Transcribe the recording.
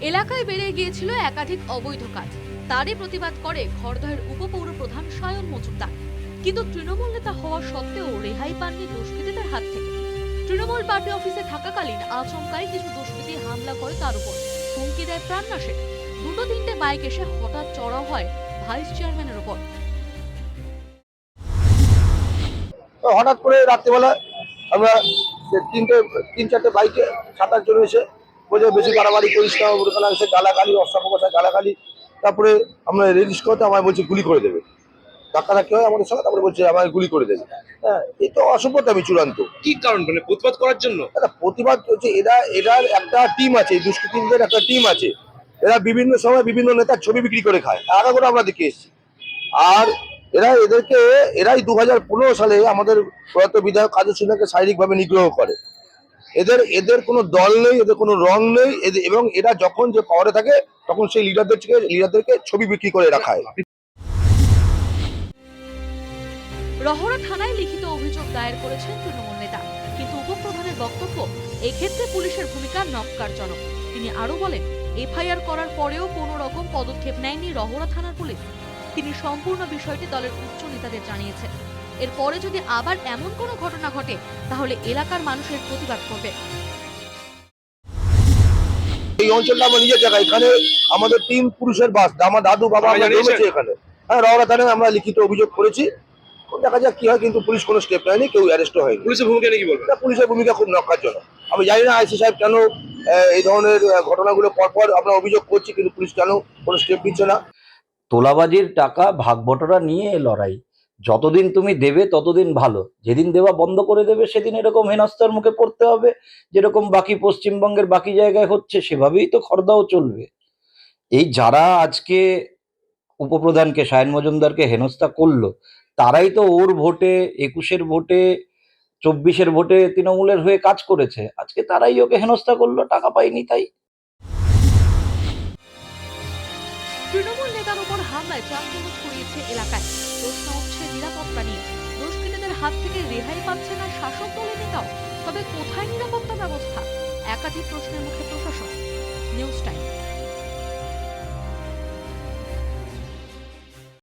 এলাকায় বেড়ে গিয়েছিল একাধিক অবৈধ কাজ। তারই প্রতিবাদ করে খড়দহের উপপৌর প্রধান সায়ন মজুমদার। কিন্তু তৃণমূল নেতা হওয়া সত্ত্বেও রেহাই পাননি দুষ্কৃতীদের হাত থেকে। তৃণমূল পার্টি অফিসে থাকাকালীন আচমকাই কিছু দুষ্কৃতী হামলা করে তার উপর। হুমকি দেয় প্রাণনাশে। দুটো তিনটে বাইক এসে হঠাৎ চড়াও হয় ভাইস চেয়ারম্যানের উপর। হঠাৎ করে রাত্রিবেলা আমরা তিনটে, তিন চারটে বাইকে সাত আট এসে বোঝে বেশি বাড়াবাড়ি করিস না ওর ওখানে এসে গালাগালি অস্ত্রপকাশা গালাগালি। তারপরে আমরা রেজিস্ট করতে আমায় বলছে গুলি করে দেবে। ধাক্কা ধাক্কি হয় আমাদের সঙ্গে তারপরে বলছে আমায় গুলি করে দেবে। হ্যাঁ এই তো অসভ্যতা আমি চূড়ান্ত। কি কারণ? মানে প্রতিবাদ করার জন্য? একটা প্রতিবাদ হচ্ছে এরা এরার একটা টিম আছে দুষ্কৃতীদের একটা টিম আছে। এরা বিভিন্ন সময় বিভিন্ন নেতার ছবি বিক্রি করে খায়। আগে করে আমরা দেখে এসেছি। আর এরা এদেরকে এরাই দু হাজার পনেরো সালে আমাদের প্রয়াত বিধায়ক কাজু সিনহাকে শারীরিকভাবে নিগ্রহ করে। এদের এদের কোনো দল নেই, এদের কোনো রং নেই এবং এরা যখন যে পাওয়ারে থাকে, তখন সেই লিডারদের লিডারদেরকে ছবি বিক্রি করে রাখায় রহরা থানায় লিখিত অভিযোগ দায়ের করেছেন তৃণমূল নেতা। কিন্তু উপপ্রধানের বক্তব্য এক্ষেত্রে পুলিশের ভূমিকা নক্কারজনক তিনি আরও বলেন, এফআইআর করার পরেও কোনো রকম পদক্ষেপ নেয়নি রহরা থানার পুলিশ। তিনি সম্পূর্ণ বিষয়টি দলের উচ্চ নেতাদের জানিয়েছেন। এরপরে যদি আবার এমন কোনো ঘটনা ঘটে তাহলে এলাকার মানুষের প্রতিবাদ করবে। এই অঞ্চলটা আমার নিজের জায়গা। এখানে আমাদের তিন পুরুষের বাস আমার দাদু বাবা আমরা? এখানে। হ্যাঁ রওনা থানায় আমরা লিখিত অভিযোগ করেছি। দেখা যাক কি হয় কিন্তু পুলিশ কোনো স্টেপ নেয়নি কেউ অ্যারেস্ট হয়নি। পুলিশের ভূমিকা নিয়ে কি বলবেন? পুলিশের ভূমিকা খুব নক্কারজনক। আমি জানি না আইসি সাহেব কেন আহ, এই ধরনের ঘটনাগুলো পরপর আমরা অভিযোগ করছি কিন্তু পুলিশ কেন কোনো স্টেপ নিচ্ছে না। তোলাবাজির টাকা ভাগ বটরা নিয়ে লড়াই। যতদিন তুমি দেবে, ততদিন ভালো। যেদিন দেওয়া বন্ধ করে দেবে, সেদিন এরকম হেনস্থার মুখে পড়তে হবে। যেরকম বাকি পশ্চিমবঙ্গের বাকি জায়গায় হচ্ছে, সেভাবেই তো খর্দাও চলবে। এই যারা আজকে উপপ্রধানকে, সায়ন মজুমদারকে হেনস্থা করল, তারাই তো ওর ভোটে, একুশের ভোটে, চব্বিশের ভোটে তৃণমূলের হয়ে কাজ করেছে। আজকে তারাই ওকে হেনস্থা করল, টাকা পায়নি তাই। তৃণমূল উপর হামলায় চাঞ্চল্য ছড়িয়েছে এলাকায়। প্রশ্ন উঠছে নিরাপত্তা নিয়ে। দুষ্কৃতীদের হাত থেকে রেহাই পাচ্ছে না শাসক দলের নেতাও। তবে কোথায় নিরাপত্তা ব্যবস্থা? একাধিক প্রশ্নের মুখে প্রশাসন। News time.